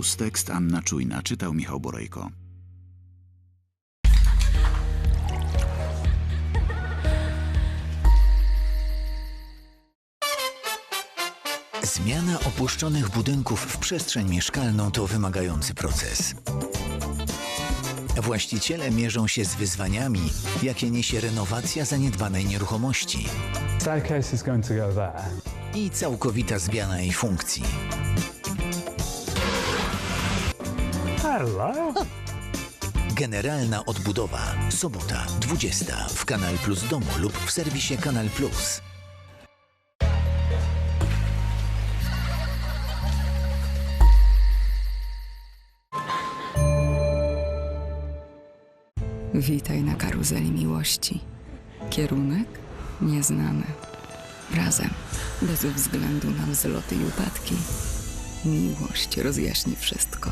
Plus. Tekst Anna Czujna. Czytał Michał Borejko. Zmiana opuszczonych budynków w przestrzeń mieszkalną to wymagający proces. Właściciele mierzą się z wyzwaniami, jakie niesie renowacja zaniedbanej nieruchomości i całkowita zmiana jej funkcji. Hello. Generalna odbudowa. Sobota, 20 w Kanal Plus Domu lub w serwisie Kanal Plus. Witaj na karuzeli miłości. Kierunek nieznany. Razem, bez względu na wzloty i upadki. Miłość rozjaśni wszystko.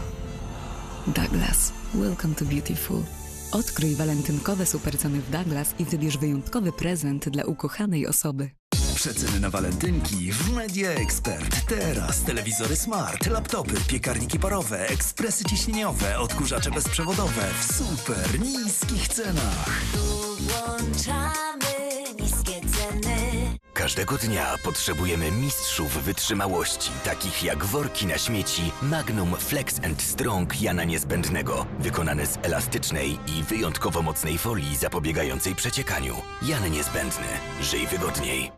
Douglas, welcome to Beautiful. Odkryj walentynkowe superceny w Douglas i wybierz wyjątkowy prezent dla ukochanej osoby. Przeceny na walentynki w Media Expert. Teraz telewizory smart, laptopy, piekarniki parowe, ekspresy ciśnieniowe, odkurzacze bezprzewodowe w super niskich cenach. Każdego dnia potrzebujemy mistrzów wytrzymałości, takich jak worki na śmieci Magnum Flex and Strong Jana Niezbędnego, wykonane z elastycznej i wyjątkowo mocnej folii zapobiegającej przeciekaniu. Jan Niezbędny. Żyj wygodniej.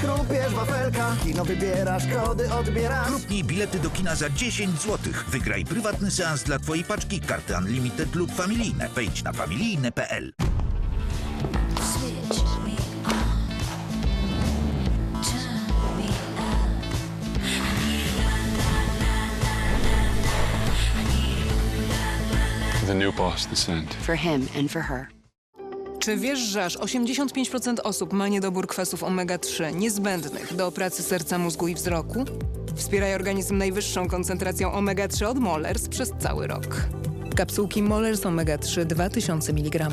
Chrupiesz wafelka Kino wybierasz, kody odbierasz Kupnij bilety do kina za 10 zł. Wygraj prywatny seans dla Twojej paczki, karty Unlimited lub familijne. Wejdź na familijne.pl. Switch me on. Turn me up. The new boss, the scent. For him and for her. Czy wiesz, że aż 85% osób ma niedobór kwasów omega-3 niezbędnych do pracy serca, mózgu i wzroku? Wspieraj organizm najwyższą koncentracją omega-3 od Mollers przez cały rok. Kapsułki Mollers omega-3 2000 mg.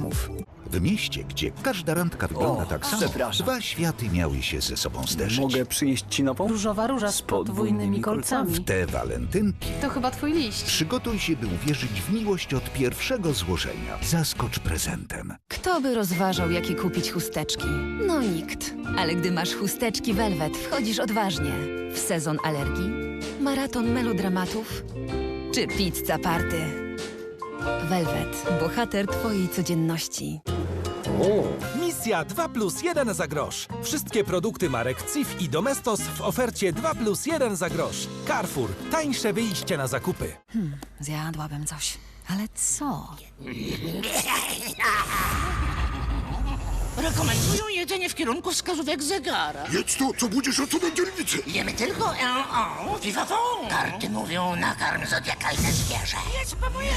W mieście, gdzie każda randka wygląda O, tak samo, przepraszam. dwa światy miały się ze sobą zderzyć. Mogę przynieść ci nową? Różowa róża z podwójnymi kolcami. W te walentynki To chyba twój liść. przygotuj się, by uwierzyć w miłość od pierwszego złożenia. Zaskocz prezentem. Kto by rozważał, jakie kupić chusteczki? No nikt. Ale gdy masz chusteczki Velvet, wchodzisz odważnie. W sezon alergii, maraton melodramatów czy pizza party. Velvet, bohater twojej codzienności. Misja 2 plus 1 za grosz. Wszystkie produkty marek CIF i Domestos w ofercie 2 plus 1 za grosz. Carrefour. Tańsze wyjście na zakupy. Zjadłabym coś. Ale co? Rekomendują jedzenie w kierunku wskazówek zegara. Jedz to, co budzisz rozsądek dzielnicy. Jemy tylko en viva fond. Karty mówią nakarm zodiakalne zwierzę. Jedz po mojego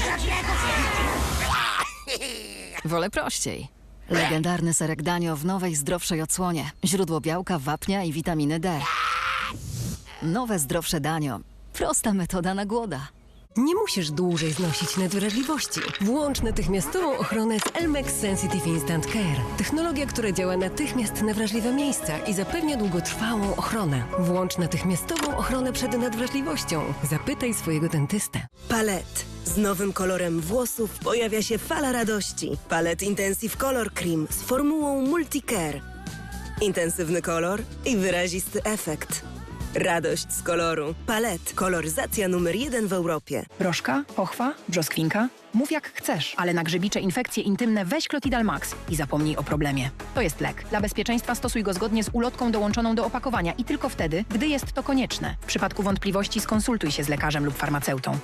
Wolę prościej. Legendarny serek Danio w nowej, zdrowszej odsłonie. Źródło białka, wapnia i witaminy D. Nowe, zdrowsze Danio. Prosta metoda na głoda. Nie musisz dłużej znosić nadwrażliwości. Włącz natychmiastową ochronę z Elmex Sensitive Instant Care. Technologia, która działa natychmiast na wrażliwe miejsca i zapewnia długotrwałą ochronę. Włącz natychmiastową ochronę przed nadwrażliwością. Zapytaj swojego dentystę. Palet. Z nowym kolorem włosów pojawia się fala radości. Palet Intensive Color Cream z formułą Multicare. Intensywny kolor i wyrazisty efekt. Radość z koloru. Palet. Koloryzacja numer jeden w Europie. Proszka, pochwa, brzoskwinka? Mów jak chcesz, ale na grzybicze infekcje intymne weź Clotidal Max i zapomnij o problemie. To jest lek. Dla bezpieczeństwa stosuj go zgodnie z ulotką dołączoną do opakowania i tylko wtedy, gdy jest to konieczne. W przypadku wątpliwości skonsultuj się z lekarzem lub farmaceutą.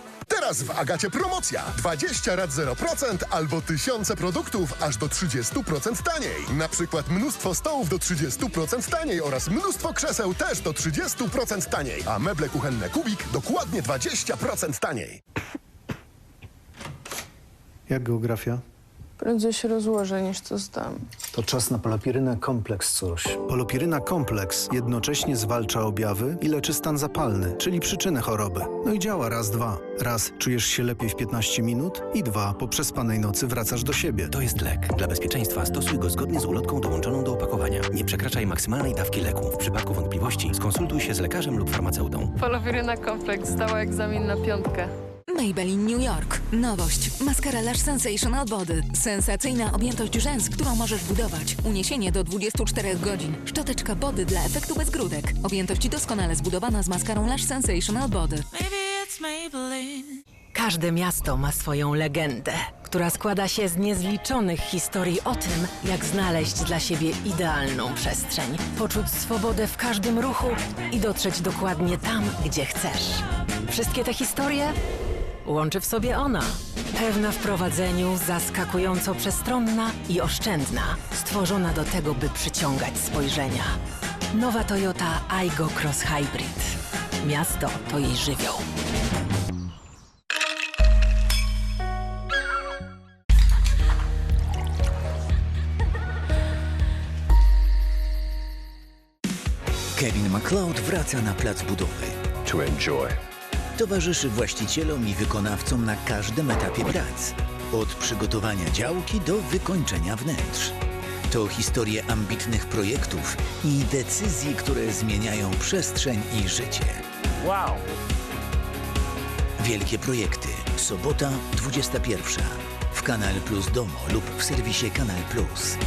Teraz w Agacie promocja. 20 rat 0% albo tysiące produktów aż do 30% taniej. Na przykład mnóstwo stołów do 30% taniej oraz mnóstwo krzeseł też do 30% taniej. A meble kuchenne Kubik dokładnie 20% taniej. Jak geografia? Prędzej się rozłożę niż co zdam. To czas na polopirynę kompleks, córuś. Polopiryna kompleks jednocześnie zwalcza objawy i leczy stan zapalny, czyli przyczynę choroby. No i działa raz, dwa. Raz czujesz się lepiej w 15 minut i dwa po przespanej nocy wracasz do siebie. To jest lek. Dla bezpieczeństwa stosuj go zgodnie z ulotką dołączoną do opakowania. Nie przekraczaj maksymalnej dawki leku. W przypadku wątpliwości skonsultuj się z lekarzem lub farmaceutą. Polowiryna kompleks zdała egzamin na piątkę. Maybelline New York. Nowość. Maskara Lash Sensational Body. Sensacyjna objętość rzęs, którą możesz budować. Uniesienie do 24 godzin. Szczoteczka body dla efektu bez grudek. Objętość doskonale zbudowana z maskarą Lash Sensational Body. Każde miasto ma swoją legendę, która składa się z niezliczonych historii o tym, jak znaleźć dla siebie idealną przestrzeń, poczuć swobodę w każdym ruchu i dotrzeć dokładnie tam, gdzie chcesz. Wszystkie te historie łączy w sobie ona. Pewna w prowadzeniu, zaskakująco przestronna i oszczędna, stworzona do tego, by przyciągać spojrzenia. Nowa Toyota Aygo Cross Hybrid. Miasto to jej żywioł. Kevin McLeod wraca na plac budowy. To enjoy. Towarzyszy właścicielom i wykonawcom na każdym etapie prac. Od przygotowania działki do wykończenia wnętrz. To historie ambitnych projektów i decyzji, które zmieniają przestrzeń i życie. Wow. Wielkie projekty. Sobota 21. W Kanal Plus Domo lub w serwisie Kanal Plus.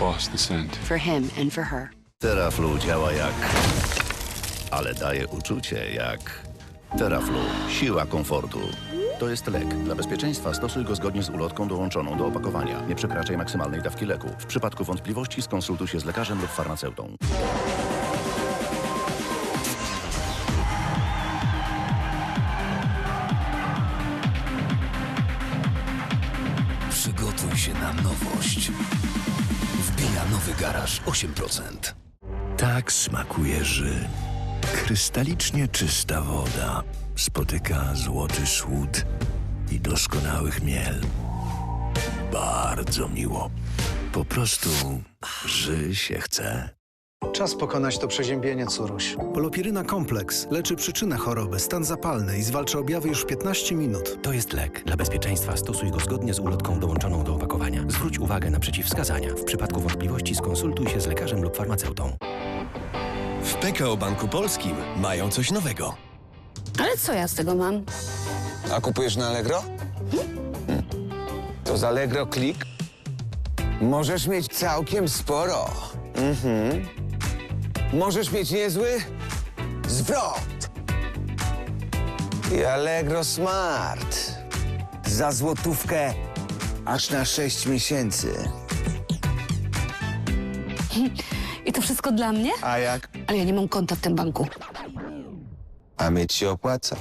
Boss, the scent. For him and for her. Teraflu działa jak... Ale daje uczucie jak... Teraflu. Siła komfortu. To jest lek. Dla bezpieczeństwa stosuj go zgodnie z ulotką dołączoną do opakowania. Nie przekraczaj maksymalnej dawki leku. W przypadku wątpliwości skonsultuj się z lekarzem lub farmaceutą. Przygotuj się na nowość. Nowy garaż 8%. Tak smakuje Rzym. Krystalicznie czysta woda spotyka złoty słód i doskonały chmiel. Bardzo miło. Po prostu ży się chce. Czas pokonać to przeziębienie, córuś. Polopiryna kompleks leczy przyczynę choroby, stan zapalny i zwalcza objawy już w 15 minut. To jest lek. Dla bezpieczeństwa stosuj go zgodnie z ulotką dołączoną do opakowania. Zwróć uwagę na przeciwwskazania. W przypadku wątpliwości skonsultuj się z lekarzem lub farmaceutą. W PKO Banku Polskim mają coś nowego. Ale co ja z tego mam? A kupujesz na Allegro? Hmm. To z Allegro Klik możesz mieć całkiem sporo. Mhm. Możesz mieć niezły zwrot. I Allegro Smart. Za złotówkę aż na 6 miesięcy. I to wszystko dla mnie? A jak? Ale ja nie mam konta w tym banku. A mieć się opłaca.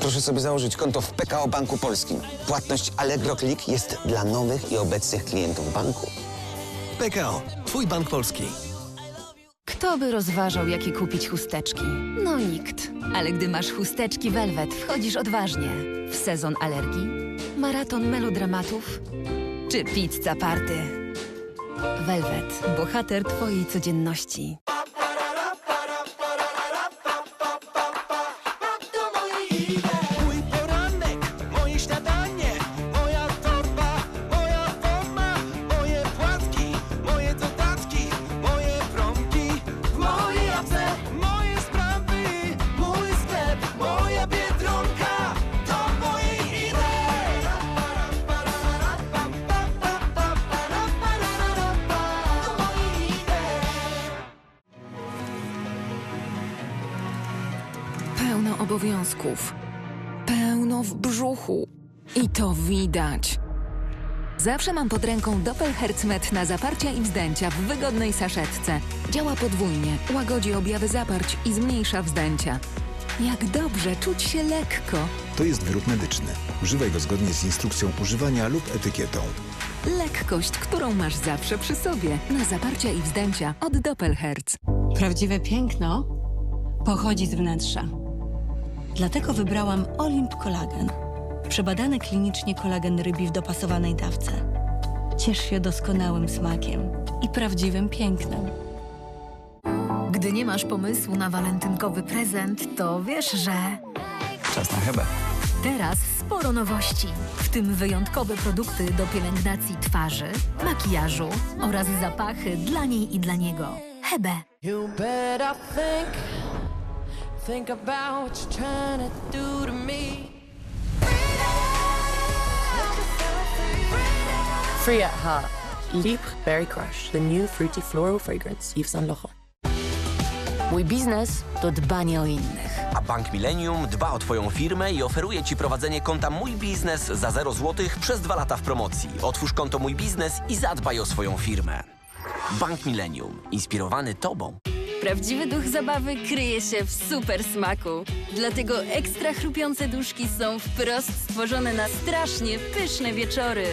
Proszę sobie założyć konto w PKO Banku Polskim. Płatność Allegro Klik jest dla nowych i obecnych klientów banku. PKO, twój bank polski. Kto by rozważał, jakie kupić chusteczki? No nikt. Ale gdy masz chusteczki Velvet, wchodzisz odważnie. W sezon alergii, maraton melodramatów czy pizza party. Velvet, bohater twojej codzienności. Obowiązków. Pełno w brzuchu. I to widać. Zawsze mam pod ręką Doppelherz Med na zaparcia i wzdęcia w wygodnej saszetce. Działa podwójnie, łagodzi objawy zaparć i zmniejsza wzdęcia. Jak dobrze czuć się lekko. To jest wyrób medyczny. Używaj go zgodnie z instrukcją używania lub etykietą. Lekkość, którą masz zawsze przy sobie. Na zaparcia i wzdęcia od Doppelherz. Prawdziwe piękno pochodzi z wnętrza. Dlatego wybrałam Olimp Kolagen. Przebadany klinicznie kolagen rybi w dopasowanej dawce. Ciesz się doskonałym smakiem i prawdziwym pięknem. Gdy nie masz pomysłu na walentynkowy prezent, to wiesz, że Czas na hebę. teraz sporo nowości, w tym wyjątkowe produkty do pielęgnacji twarzy, makijażu oraz zapachy dla niej i dla niego. Hebe. You better think, think about what you're trying to do to me. Free at heart. Libre Berry Crush, the new fruity floral fragrance Yves Saint Laurent. Mój biznes to dbanie o innych. A Bank Millennium dba o Twoją firmę i oferuje Ci prowadzenie konta Mój Biznes za 0 zł przez dwa lata w promocji. Otwórz konto Mój Biznes i zadbaj o swoją firmę. Bank Millennium. Inspirowany Tobą. Prawdziwy duch zabawy kryje się w super smaku. Dlatego ekstra chrupiące duszki są wprost stworzone na strasznie pyszne wieczory.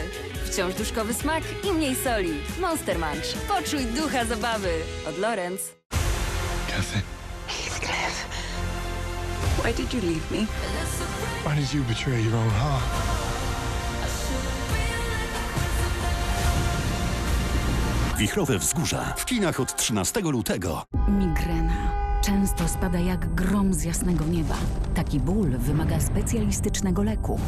Wciąż duszkowy smak i mniej soli. Monster Munch. Poczuj ducha zabawy. Od Lorenz. Kathy, Heathcliff. Why did you leave me? why did you betray your own heart? Wichrowe Wzgórza w kinach od 13 lutego. Migrena. Często spada jak grom z jasnego nieba. Taki ból wymaga specjalistycznego leku.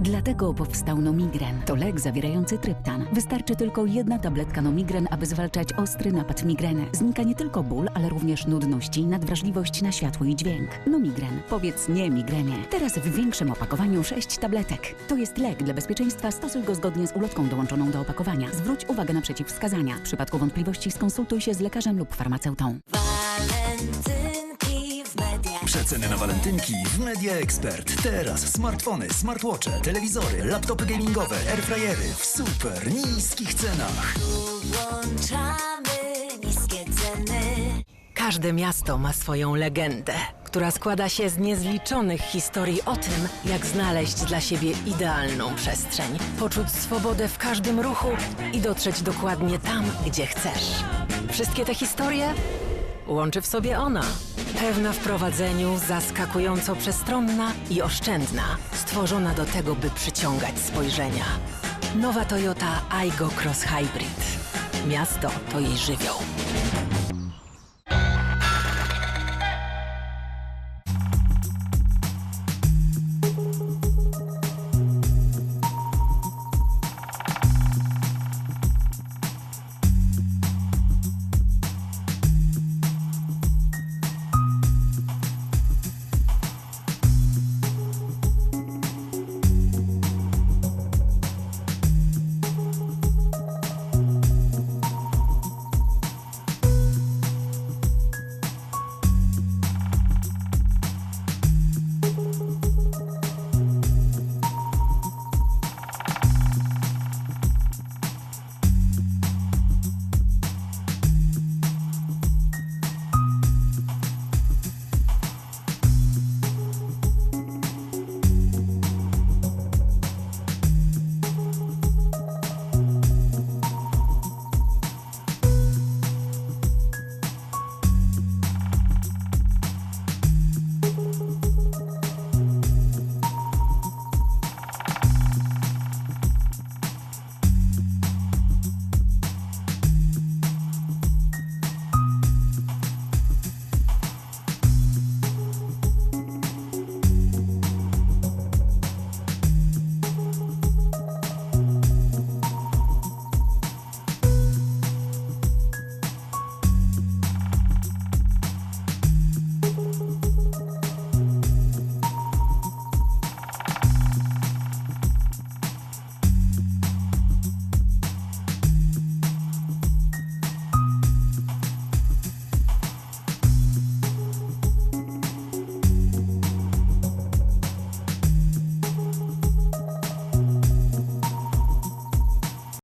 Dlatego powstał Nomigren. To lek zawierający tryptan. Wystarczy tylko jedna tabletka Nomigren, aby zwalczać ostry napad migreny. Znika nie tylko ból, ale również nudność i nadwrażliwość na światło i dźwięk. Nomigren. Powiedz nie migrenie. Teraz w większym opakowaniu 6 tabletek. To jest lek. Dla bezpieczeństwa stosuj go zgodnie z ulotką dołączoną do opakowania. Zwróć uwagę na przeciwwskazania. W przypadku wątpliwości skonsultuj się z lekarzem lub farmaceutą. Walentynki w Przeceny na walentynki w Media Expert. Teraz smartfony, smartwatche, telewizory, laptopy gamingowe, airfryery w super niskich cenach. Włączamy niskie ceny. Każde miasto ma swoją legendę, która składa się z niezliczonych historii o tym, jak znaleźć dla siebie idealną przestrzeń, poczuć swobodę w każdym ruchu i dotrzeć dokładnie tam, gdzie chcesz. Wszystkie te historie łączy w sobie ona. Pewna w prowadzeniu, zaskakująco przestronna i oszczędna, stworzona do tego, by przyciągać spojrzenia. Nowa Toyota Aygo Cross Hybrid. Miasto to jej żywioł.